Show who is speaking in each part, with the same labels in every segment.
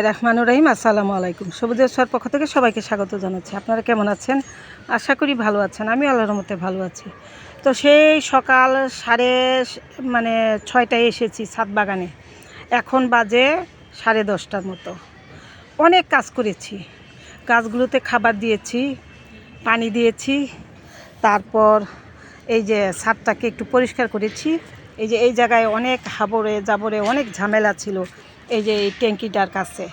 Speaker 1: রহমানুর রহিম, আসসালামু আলাইকুম। সবুজের সর পক্ষ থেকে সবাইকে স্বাগত জানাচ্ছি। আপনারা কেমন আছেন? আশা করি ভালো আছেন। আমি আল্লাহর মতে ভালো আছি। তো সেই সকাল সাড়ে মানে ছয়টায় এসেছি ছাদ বাগানে। এখন বাজে সাড়ে দশটার মতো। অনেক কাজ করেছি। গাছগুলোতে খাবার দিয়েছি, পানি দিয়েছি, তারপর এই যে ছাদটাকে একটু পরিষ্কার করেছি। এই যে এই জায়গায় অনেক হাবরে জাবরে অনেক ঝামেলা ছিল। এই যে এই ট্যাঙ্কিটার কাছে,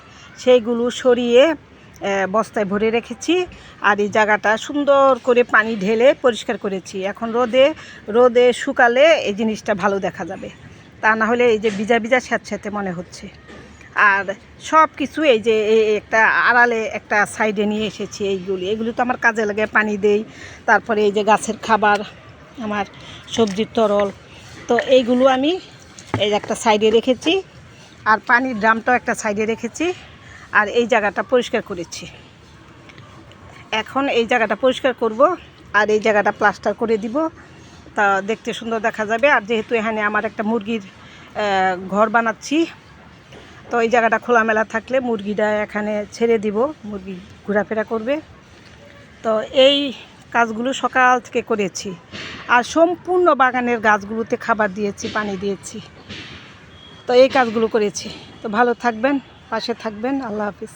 Speaker 1: সেইগুলো সরিয়ে বস্তায় ভরে রেখেছি আর এই জায়গাটা সুন্দর করে পানি ঢেলে পরিষ্কার করেছি। এখন রোদে রোদে শুকালে এই জিনিসটা ভালো দেখা যাবে। তা না হলে এই যে ভিজা ভিজা স্যাঁতস্যাঁতে মনে হচ্ছে। আর সব কিছু এই যে একটা আড়ালে একটা সাইডে নিয়ে এসেছি এইগুলি। এগুলি তো আমার কাজে লাগে, পানি দেই। তারপরে এই যে গাছের খাবার, আমার সবজির তরল। তো এইগুলো আমি এই একটা সাইডে রেখেছি। আর পানির ড্রামটাও একটা সাইডে রেখেছি আর এই জায়গাটা পরিষ্কার করেছি। এখন এই জায়গাটা পরিষ্কার করব আর এই জায়গাটা প্লাস্টার করে দিব। তা দেখতে সুন্দর দেখা যাবে। আর যেহেতু এখানে আমার একটা মুরগির ঘর বানাচ্ছি, তো এই জায়গাটা খোলামেলা থাকলে মুরগিটা এখানে ছেড়ে দিব। মুরগি ঘোরাফেরা করবে। তো এই কাজগুলো সকাল থেকে করেছি। আর সম্পূর্ণ বাগানের গাছগুলোতে খাবার দিয়েছি, পানি দিয়েছি। তো এই কাজগুলো করেছি। তো ভালো থাকবেন পাশে থাকবেন আল্লাহ হাফিজ।